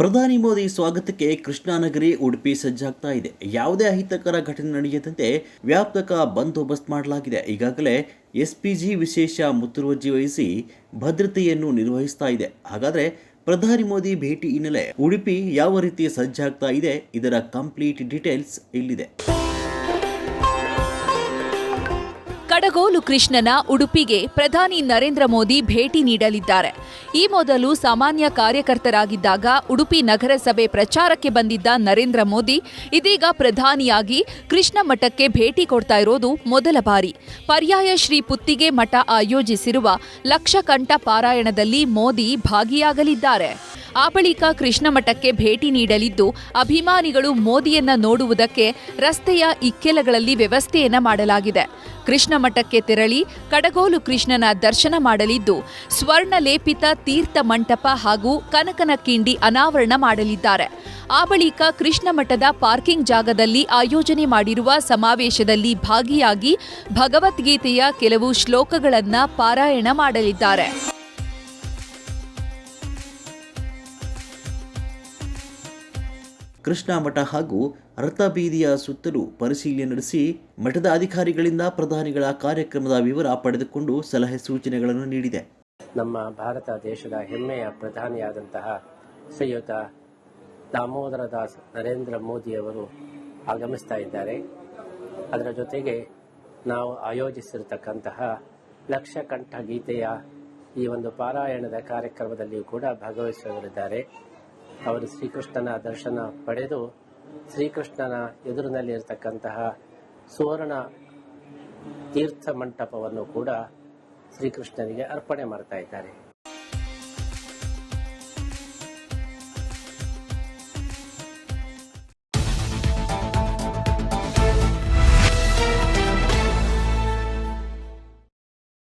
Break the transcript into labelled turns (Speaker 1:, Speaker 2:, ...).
Speaker 1: ಪ್ರಧಾನಿ ಮೋದಿ ಸ್ವಾಗತಕ್ಕೆ ಕೃಷ್ಣಾನಗರಿ ಉಡುಪಿ ಸಜ್ಜಾಗ್ತಾ ಇದೆ. ಯಾವುದೇ ಅಹಿತಕರ ಘಟನೆ ನಡೆಯದಂತೆ ವ್ಯಾಪಕ ಬಂದೋಬಸ್ತ್ ಮಾಡಲಾಗಿದೆ. ಈಗಾಗಲೇ ಎಸ್ಪಿಜಿ ವಿಶೇಷ ಮುತುವರ್ಜಿ ವಹಿಸಿ ಭದ್ರತೆಯನ್ನು ನಿರ್ವಹಿಸ್ತಾ ಇದೆ. ಹಾಗಾದರೆ ಪ್ರಧಾನಿ ಮೋದಿ ಭೇಟಿ ಹಿನ್ನೆಲೆ ಉಡುಪಿ ಯಾವ ರೀತಿ ಸಜ್ಜಾಗ್ತಾ ಇದೆ? ಇದರ ಕಂಪ್ಲೀಟ್ ಡೀಟೇಲ್ಸ್ ಇಲ್ಲಿದೆ.
Speaker 2: ಕಡಗೋಲು ಕೃಷ್ಣನ ಉಡುಪಿಗೆ ಪ್ರಧಾನಿ ನರೇಂದ್ರ ಮೋದಿ ಭೇಟಿ ನೀಡಲಿದ್ದಾರೆ. ಈ ಮೊದಲು ಸಾಮಾನ್ಯ ಕಾರ್ಯಕರ್ತರಾಗಿದ್ದಾಗ ಉಡುಪಿ ನಗರಸಭೆ ಪ್ರಚಾರಕ್ಕೆ ಬಂದಿದ್ದ ನರೇಂದ್ರ ಮೋದಿ ಇದೀಗ ಪ್ರಧಾನಿಯಾಗಿ ಕೃಷ್ಣ ಮಠಕ್ಕೆ ಭೇಟಿ ಕೊಡ್ತಾ ಇರೋದು ಮೊದಲ ಬಾರಿ. ಪರ್ಯಾಯ ಶ್ರೀ ಪುತ್ತಿಗೆ ಮಠ ಆಯೋಜಿಸಿರುವ ಲಕ್ಷಕಂಠ ಪಾರಾಯಣದಲ್ಲಿ ಮೋದಿ ಭಾಗಿಯಾಗಲಿದ್ದಾರೆ. ಆ ಬಳಿಕ ಕೃಷ್ಣ ಮಠಕ್ಕೆ ಭೇಟಿ ನೀಡಲಿದ್ದು, ಅಭಿಮಾನಿಗಳು ಮೋದಿಯನ್ನ ನೋಡುವುದಕ್ಕೆ ರಸ್ತೆಯ ಇಕ್ಕೆಲಗಳಲ್ಲಿ ವ್ಯವಸ್ಥೆಯನ್ನ ಮಾಡಲಾಗಿದೆ. ಕೃಷ್ಣ ಮಠಕ್ಕೆ ತೆರಳಿ ಕಡಗೋಲು ಕೃಷ್ಣನ ದರ್ಶನ ಮಾಡಲಿದ್ದು ಸ್ವರ್ಣ ಲೇಪಿತ ತೀರ್ಥ ಮಂಟಪ ಹಾಗೂ ಕನಕನ ಕಿಂಡಿ ಅನಾವರಣ ಮಾಡಲಿದ್ದಾರೆ. ಆ ಬಳಿಕ ಕೃಷ್ಣ ಮಠದ ಪಾರ್ಕಿಂಗ್ ಜಾಗದಲ್ಲಿ ಆಯೋಜನೆ ಮಾಡಿರುವ ಸಮಾವೇಶದಲ್ಲಿ ಭಾಗಿಯಾಗಿ ಭಗವದ್ಗೀತೆಯ ಕೆಲವು ಶ್ಲೋಕಗಳನ್ನು ಪಾರಾಯಣ ಮಾಡಲಿದ್ದಾರೆ.
Speaker 1: ಕೃಷ್ಣ ಮಠ ಹಾಗೂ ರಥಬೀದಿಯ ಸುತ್ತಲೂ ಪರಿಶೀಲನೆ ನಡೆಸಿ ಮಠದ ಅಧಿಕಾರಿಗಳಿಂದ ಪ್ರಧಾನಿಗಳ ಕಾರ್ಯಕ್ರಮದ ವಿವರ ಪಡೆದುಕೊಂಡು ಸಲಹೆ ಸೂಚನೆಗಳನ್ನು ನೀಡಿದೆ.
Speaker 3: ನಮ್ಮ ಭಾರತ ದೇಶದ ಹೆಮ್ಮೆಯ ಪ್ರಧಾನಿಯಾದಂತಹ ಶ್ರೀಯುತ ದಾಮೋದರ ದಾಸ್ ನರೇಂದ್ರ ಮೋದಿಯವರು ಆಗಮಿಸ್ತಾ ಇದ್ದಾರೆ. ಅದರ ಜೊತೆಗೆ ನಾವು ಆಯೋಜಿಸಿರತಕ್ಕಂತಹ ಲಕ್ಷಕಂಠ ಗೀತೆಯ ಈ ಒಂದು ಪಾರಾಯಣದ ಕಾರ್ಯಕ್ರಮದಲ್ಲಿಯೂ ಕೂಡ ಭಾಗವಹಿಸುವವರಿದ್ದಾರೆ. ಅವರು ಶ್ರೀಕೃಷ್ಣನ ದರ್ಶನ ಪಡೆದು ಶ್ರೀಕೃಷ್ಣನ ಎದುರಿನಲ್ಲಿ ಇರತಕ್ಕಂತಹ ಸುವರ್ಣ ತೀರ್ಥ ಮಂಟಪವನ್ನು ಕೂಡ ಶ್ರೀಕೃಷ್ಣನಿಗೆ ಅರ್ಪಣೆ ಮಾಡ್ತಾ ಇದ್ದಾರೆ.